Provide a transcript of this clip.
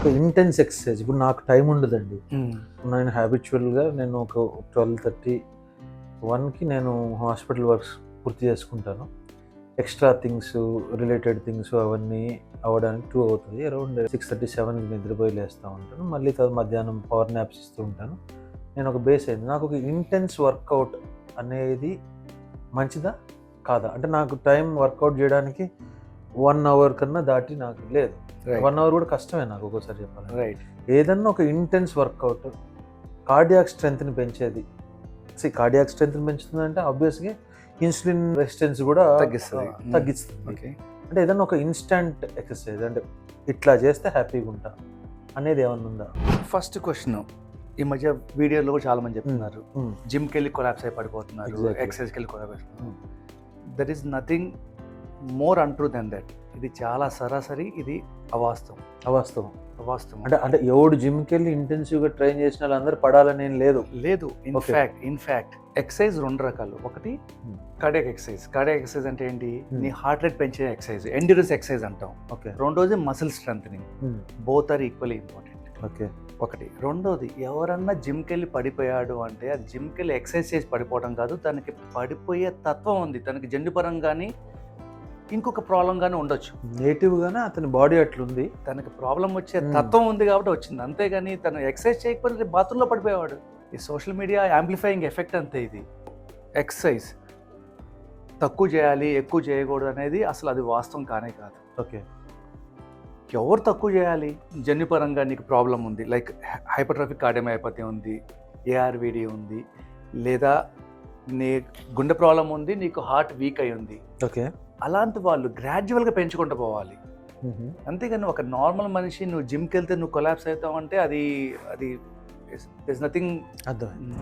ఒక intense exercise ఇప్పుడు నాకు టైం ఉండదండి. నేను హ్యాబిచువల్గా నేను ఒక ట్వెల్వ్ థర్టీ వన్కి నేను హాస్పిటల్ వర్క్స్ పూర్తి చేసుకుంటాను. ఎక్స్ట్రా థింగ్స్ రిలేటెడ్ థింగ్స్ అవన్నీ అవ్వడానికి టూ అవుతుంది అరౌండ్ సిక్స్ థర్టీ సెవెన్కి నిద్రపోయి లేస్తూ ఉంటాను. మళ్ళీ తర్వాత మధ్యాహ్నం పవర్ న్యాప్స్ ఇస్తూ ఉంటాను. నేను ఒక బేస్ అయింది. నాకు ఒక ఇంటెన్స్ వర్కౌట్ అనేది మంచిదా? కాదా? అంటే నాకు టైం వర్కౌట్ చేయడానికి వన్ అవర్ కన్నా దాటి నాకు లేదు. వన్ అవర్ కూడా కష్టమే నాకు ఒక్కోసారి చెప్పాలి రైట్ ఏదన్నా ఒక ఇంటెన్స్ వర్కౌట్ కార్డియాక్ స్ట్రెంగ్త్ని పెంచేది. సి కార్డియాక్ స్ట్రెంగ్త్ని పెంచుతుందంటే ఆబ్వియస్గా ఇన్సులిన్ రెసిస్టెన్స్ కూడా తగ్గిస్తుంది. ఆ, తగ్గిస్తుంది. అంటే ఏదన్నా ఒక ఇన్స్టంట్ ఎక్సర్సైజ్ అంటే ఇట్లా చేస్తే హ్యాపీగా ఉంటా అనేది ఏమన్నా ఉందా? ఫస్ట్ క్వశ్చన్ ఈ మధ్య వీడియోలో కూడా చాలా మంది చెప్తున్నారు. Hmm. జిమ్కి వెళ్ళి కొలాప్స్ అయి పడిపోతున్నారు. ఎక్సర్సైజ్కి వెళ్ళి collapse Hmm. That is nothing more untrue than that ఇది చాలా సరాసరి ఇది అవాస్తవం. అవాస్తవం. అవాస్తవం. అంటే అంటే ఎవడు జిమ్కి వెళ్ళి ఇంటెన్సివ్గా ట్రైన్ చేసిన వాళ్ళందరూ పడాలని ఏం లేదు. లేదు. Okay. ఇన్ఫాక్ట్ ఇన్ఫాక్ట్ ఎక్సైజ్ రెండు రకాలు. ఒకటి. కార్డియాక్ ఎక్సైజ్ కార్డియాక్ ఎక్సైజ్ అంటే ఏంటి? Hmm. నీ హార్ట్ రేట్ పెంచే ఎక్సైజ్ ఎండ్యూరెన్స్ ఎక్సైజ్ అంటాం. ఓకే రెండోది muscle strength both are equally important okay ఒకటి. రెండోది ఎవరన్నా జిమ్కి వెళ్ళి పడిపోయాడు అంటే అది జిమ్కి వెళ్ళి ఎక్సర్సైజ్ చేసి పడిపోవడం కాదు. తనకి పడిపోయే తత్వం ఉంది. తనకి జన్యుపరంగా కానీ ఇంకొక ప్రాబ్లం కానీ ఉండొచ్చు. నేటివ్గానే అతని బాడీ అట్లుంది. తనకి ప్రాబ్లం వచ్చే Hmm. తత్వం ఉంది కాబట్టి వచ్చింది. అంతేగాని తను ఎక్సర్సైజ్ చేయకపోతే బాత్రూంలో పడిపోయేవాడు. ఈ సోషల్ మీడియా యాంప్లిఫైయింగ్ ఎఫెక్ట్ అంతే ఇది. ఎక్సర్సైజ్ తక్కువ చేయాలి ఎక్కువ చేయకూడదు అనేది అసలు అది వాస్తవం కానే కాదు. ఓకే. ఎవరు తక్కువ చేయాలి? జన్యుపరంగా నీకు ప్రాబ్లం ఉంది. లైక్ హైపర్ట్రాఫిక్ కార్డియోమయోపతి ఉంది ఏఆర్విడి ఉంది లేదా నీ గుండె ప్రాబ్లం ఉంది నీకు హార్ట్ వీక్ అయి ఉంది. ఓకే. అలాంటి వాళ్ళు గ్రాడ్యువల్గా పెంచుకుంటూ పోవాలి. అంతేగాని ఒక నార్మల్ మనిషి నువ్వు జిమ్కి వెళ్తే నువ్వు కొలాప్స్ అవుతావు అంటే అది అది దిస్ నథింగ్ అర్థమైంది.